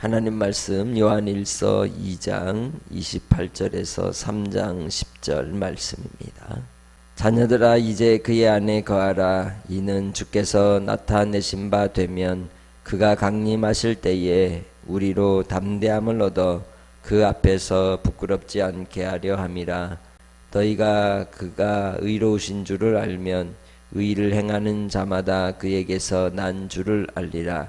하나님 말씀 요한일서 2장 28절에서 3장 10절 말씀입니다. 자녀들아 이제 그의 안에 거하라. 이는 주께서 나타내신 바 되면 그가 강림하실 때에 우리로 담대함을 얻어 그 앞에서 부끄럽지 않게 하려 함이라. 너희가 그가 의로우신 줄을 알면 의를 행하는 자마다 그에게서 난 줄을 알리라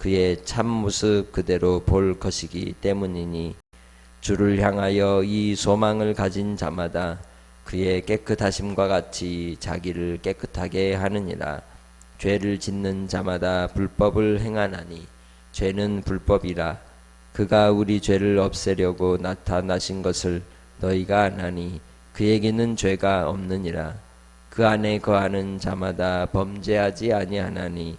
그의 참 모습 그대로 볼 것이기 때문이니 주를 향하여 이 소망을 가진 자마다 그의 깨끗하심과 같이 자기를 깨끗하게 하느니라. 죄를 짓는 자마다 불법을 행하나니 죄는 불법이라. 그가 우리 죄를 없애려고 나타나신 것을 너희가 아나니 그에게는 죄가 없느니라. 그 안에 거하는 자마다 범죄하지 아니하나니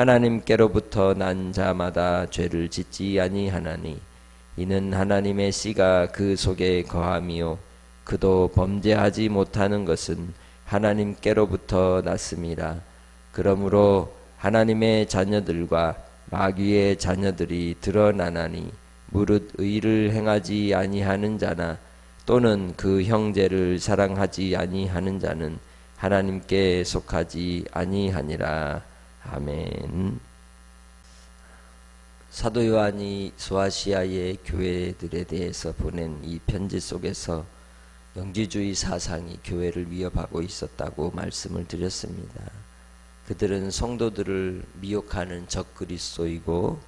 하나님께로부터 난 자마다 죄를 짓지 아니하나니 이는 하나님의 씨가 그 속에 거함이요 그도 범죄하지 못하는 것은 하나님께로부터 났음이라 그러므로 하나님의 자녀들과 마귀의 자녀들이 드러나나니 무릇 의를 행하지 아니하는 자나 또는 그 형제를 사랑하지 아니하는 자는 하나님께 속하지 아니하니라 아멘. 사도 요한이 소아시아의 교회들에 대해서 보낸 이 편지 속에서 영지주의 사상이 교회를 위협하고 있었다고 말씀을 드렸습니다. 그들은 성도들을 미혹하는 적그리스도이고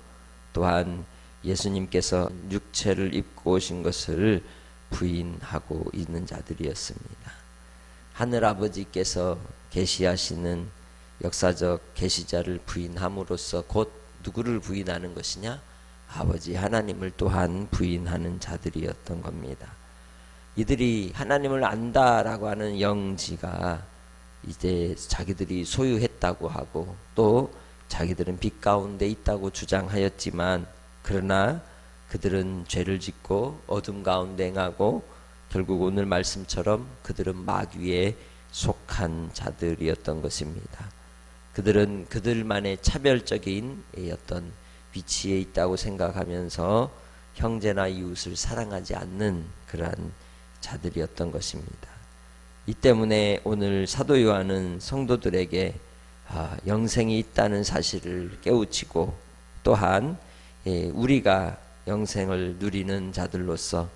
또한 예수님께서 육체를 입고 오신 것을 부인하고 있는 자들이었습니다. 하늘 아버지께서 계시하시는 역사적 계시자를 부인함으로써 곧 누구를 부인하는 것이냐? 아버지 하나님을 또한 부인하는 자들이었던 겁니다. 이들이 하나님을 안다라고 하는 영지가 이제 자기들이 소유했다고 하고 또 자기들은 빛 가운데 있다고 주장하였지만 그러나 그들은 죄를 짓고 어둠 가운데 행하고 결국 오늘 말씀처럼 그들은 마귀에 속한 자들이었던 것입니다. 그들은 그들만의 차별적인 어떤 위치에 있다고 생각하면서 형제나 이웃을 사랑하지 않는 그러한 자들이었던 것입니다. 이 때문에 오늘 사도 요한은 성도들에게 아, 영생이 있다는 사실을 깨우치고 또한 예, 우리가 영생을 누리는 자들로서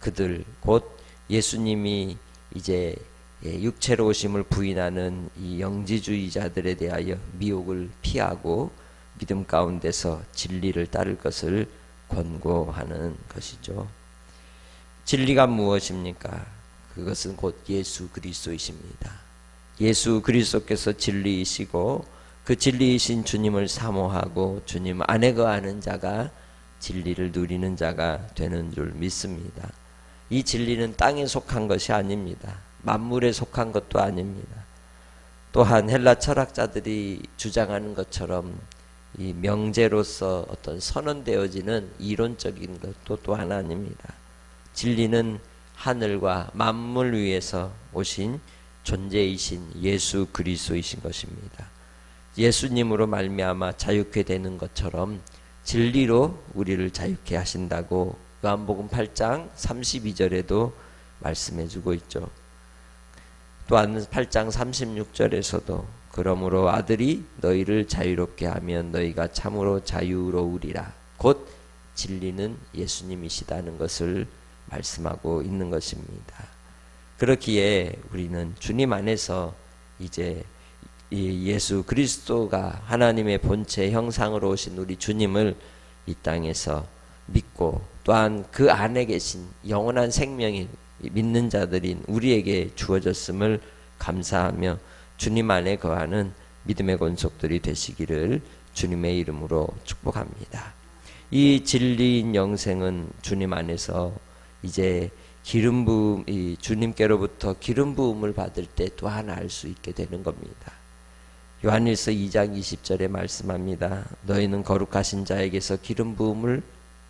그들 곧 예수님이 이제 예, 육체로 오심을 부인하는 이 영지주의자들에 대하여 미혹을 피하고 믿음 가운데서 진리를 따를 것을 권고하는 것이죠. 진리가 무엇입니까? 그것은 곧 예수 그리스도이십니다. 예수 그리스도께서 진리이시고 그 진리이신 주님을 사모하고 주님 안에 거하는 자가 진리를 누리는 자가 되는 줄 믿습니다. 이 진리는 땅에 속한 것이 아닙니다. 만물에 속한 것도 아닙니다. 또한 헬라 철학자들이 주장하는 것처럼 이 명제로서 어떤 선언되어지는 이론적인 것도 또 하나 아닙니다. 진리는 하늘과 만물 위에서 오신 존재이신 예수 그리스도이신 것입니다. 예수님으로 말미암아 자유케 되는 것처럼 진리로 우리를 자유케 하신다고 요한복음 8장 32절에도 말씀해 주고 있죠. 또한 8장 36절에서도 그러므로 아들이 너희를 자유롭게 하면 너희가 참으로 자유로우리라. 곧 진리는 예수님이시다는 것을 말씀하고 있는 것입니다. 그렇기에 우리는 주님 안에서 이제 이 예수 그리스도가 하나님의 본체 형상으로 오신 우리 주님을 이 땅에서 믿고 또한 그 안에 계신 영원한 생명이 믿는 자들인 우리에게 주어졌음을 감사하며 주님 안에 거하는 믿음의 권속들이 되시기를 주님의 이름으로 축복합니다. 이 진리인 영생은 주님 안에서 이제 기름 부음 이 주님께로부터 기름 부음을 받을 때 또한 알수 있게 되는 겁니다. 요한일서 2장 20절에 말씀합니다. 너희는 거룩하신 자에게서 기름 부음을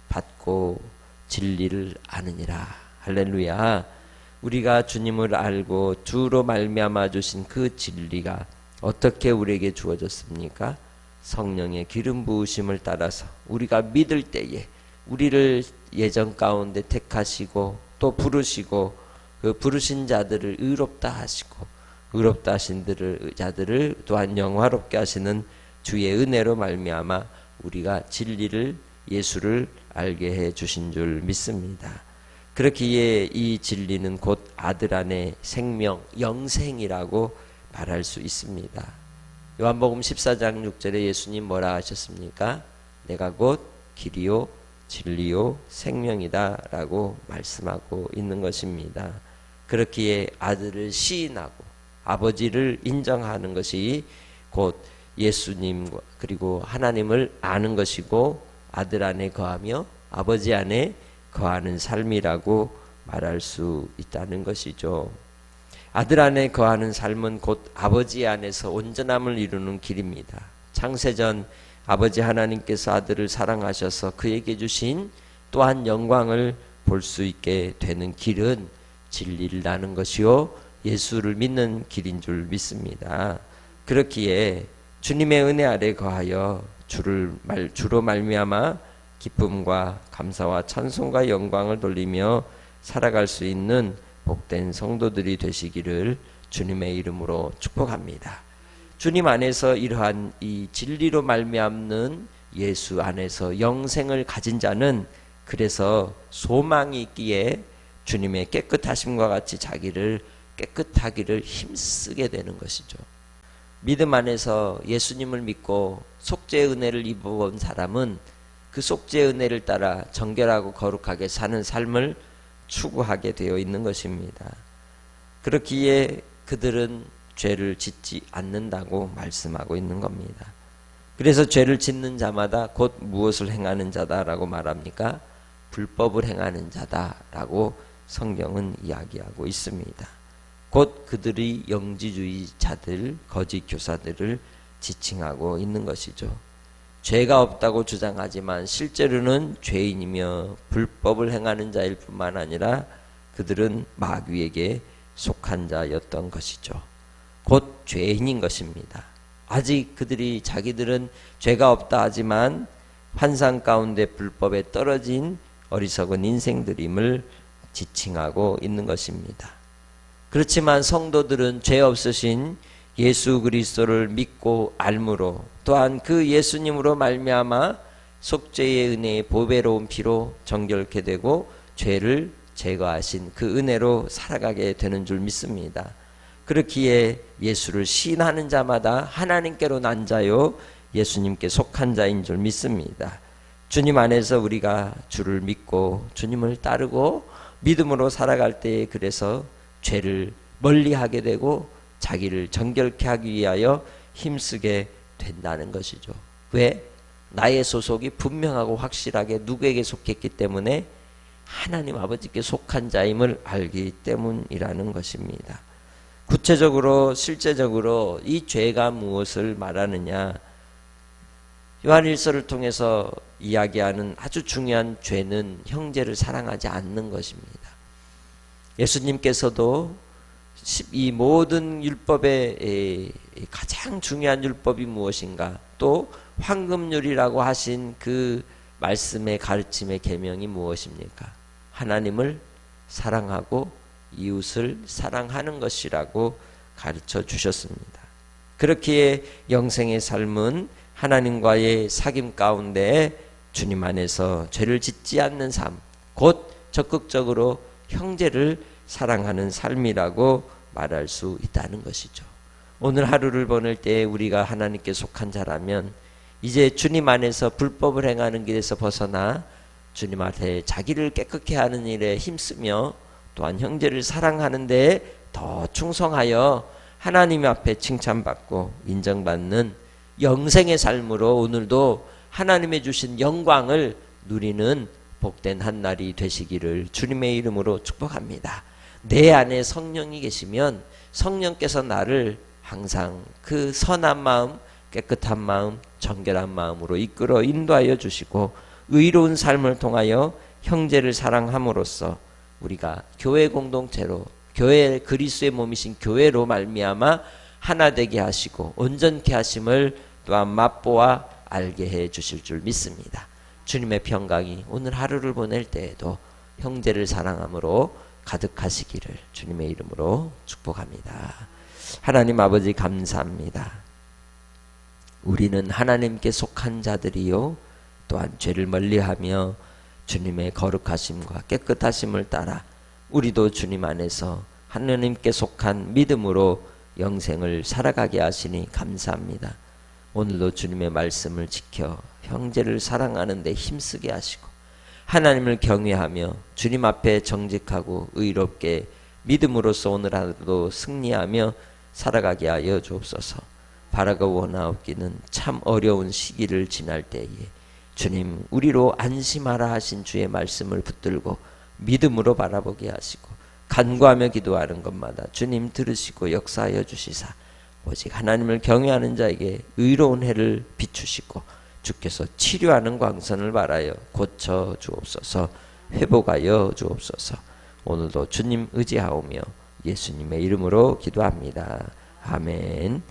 받고 진리를 아느니라. 할렐루야. 우리가 주님을 알고 주로 말미암아 주신 그 진리가 어떻게 우리에게 주어졌습니까? 성령의 기름 부으심을 따라서 우리가 믿을 때에 우리를 예전 가운데 택하시고 또 부르시고 그 부르신 자들을 의롭다 하시고 의롭다 하신 들을 자들을 또한 영화롭게 하시는 주의 은혜로 말미암아 우리가 진리를 예수를 알게 해 주신 줄 믿습니다. 그렇기에 이 진리는 곧 아들 안에 생명 영생이라고 말할 수 있습니다. 요한복음 14장 6절에 예수님 뭐라 하셨습니까? 내가 곧 길이요 진리요 생명이다 라고 말씀하고 있는 것입니다. 그렇기에 아들을 시인하고 아버지를 인정하는 것이 곧 예수님 그리고 하나님을 아는 것이고 아들 안에 거하며 아버지 안에 거하는 삶이라고 말할 수 있다는 것이죠. 아들 안에 거하는 삶은 곧 아버지 안에서 온전함을 이루는 길입니다. 창세전 아버지 하나님께서 아들을 사랑하셔서 그에게 주신 또한 영광을 볼 수 있게 되는 길은 진리를 나는 것이요 예수를 믿는 길인 줄 믿습니다. 그렇기에 주님의 은혜 아래 거하여 주를 말 주로 말미암아 기쁨과 감사와 찬송과 영광을 돌리며 살아갈 수 있는 복된 성도들이 되시기를 주님의 이름으로 축복합니다. 주님 안에서 이러한 이 진리로 말미암는 예수 안에서 영생을 가진 자는 그래서 소망이 있기에 주님의 깨끗하심과 같이 자기를 깨끗하기를 힘쓰게 되는 것이죠. 믿음 안에서 예수님을 믿고 속죄의 은혜를 입어본 사람은 그 속죄의 은혜를 따라 정결하고 거룩하게 사는 삶을 추구하게 되어 있는 것입니다. 그렇기에 그들은 죄를 짓지 않는다고 말씀하고 있는 겁니다. 그래서 죄를 짓는 자마다 곧 무엇을 행하는 자다라고 말합니까? 불법을 행하는 자다라고 성경은 이야기하고 있습니다. 곧 그들이 영지주의자들, 거짓 교사들을 지칭하고 있는 것이죠. 죄가 없다고 주장하지만 실제로는 죄인이며 불법을 행하는 자일 뿐만 아니라 그들은 마귀에게 속한 자였던 것이죠. 곧 죄인인 것입니다. 아직 그들이 자기들은 죄가 없다 하지만 환상 가운데 불법에 떨어진 어리석은 인생들임을 지칭하고 있는 것입니다. 그렇지만 성도들은 죄 없으신 예수 그리스도를 믿고 알므로 또한 그 예수님으로 말미암아 속죄의 은혜의 보배로운 피로 정결케 되고 죄를 제거하신 그 은혜로 살아가게 되는 줄 믿습니다. 그렇기에 예수를 신하는 자마다 하나님께로 난 자요 예수님께 속한 자인 줄 믿습니다. 주님 안에서 우리가 주를 믿고 주님을 따르고 믿음으로 살아갈 때에 그래서 죄를 멀리하게 되고 자기를 정결케 하기 위하여 힘쓰게 된다는 것이죠. 왜? 나의 소속이 분명하고 확실하게 누구에게 속했기 때문에 하나님 아버지께 속한 자임을 알기 때문이라는 것입니다. 구체적으로 실제적으로 이 죄가 무엇을 말하느냐? 요한일서를 통해서 이야기하는 아주 중요한 죄는 형제를 사랑하지 않는 것입니다. 예수님께서도 이 모든 율법의 가장 중요한 율법이 무엇인가? 또 황금률이라고 하신 그 말씀의 가르침의 계명이 무엇입니까? 하나님을 사랑하고 이웃을 사랑하는 것이라고 가르쳐 주셨습니다. 그렇기에 영생의 삶은 하나님과의 사귐 가운데 주님 안에서 죄를 짓지 않는 삶, 곧 적극적으로 형제를 사랑하는 삶이라고 말할 수 있다는 것이죠. 오늘 하루를 보낼 때 우리가 하나님께 속한 자라면 이제 주님 안에서 불법을 행하는 길에서 벗어나 주님 앞에 자기를 깨끗게 하는 일에 힘쓰며 또한 형제를 사랑하는 데에 더 충성하여 하나님 앞에 칭찬받고 인정받는 영생의 삶으로 오늘도 하나님의 주신 영광을 누리는 복된 한 날이 되시기를 주님의 이름으로 축복합니다. 내 안에 성령이 계시면 성령께서 나를 항상 그 선한 마음, 깨끗한 마음, 정결한 마음으로 이끌어 인도하여 주시고 의로운 삶을 통하여 형제를 사랑함으로써 우리가 교회 공동체로 교회 그리스도의 몸이신 교회로 말미암아 하나 되게 하시고 온전케 하심을 또한 맛보아 알게 해 주실 줄 믿습니다. 주님의 평강이 오늘 하루를 보낼 때에도 형제를 사랑함으로 가득하시기를 주님의 이름으로 축복합니다. 하나님 아버지 감사합니다. 우리는 하나님께 속한 자들이요 또한 죄를 멀리하며 주님의 거룩하심과 깨끗하심을 따라 우리도 주님 안에서 하나님께 속한 믿음으로 영생을 살아가게 하시니 감사합니다. 오늘도 주님의 말씀을 지켜 형제를 사랑하는 데 힘쓰게 하시고 하나님을 경외하며 주님 앞에 정직하고 의롭게 믿음으로써 오늘 하루도 승리하며 살아가게 하여 주옵소서. 바라고 원하옵기는 참 어려운 시기를 지날 때에 주님 우리로 안심하라 하신 주의 말씀을 붙들고 믿음으로 바라보게 하시고 간구하며 기도하는 것마다 주님 들으시고 역사하여 주시사 오직 하나님을 경외하는 자에게 의로운 해를 비추시고 주께서 치료하는 광선을 바라여 고쳐 주옵소서 회복하여 주옵소서 오늘도 주님 의지하오며 예수님의 이름으로 기도합니다. 아멘.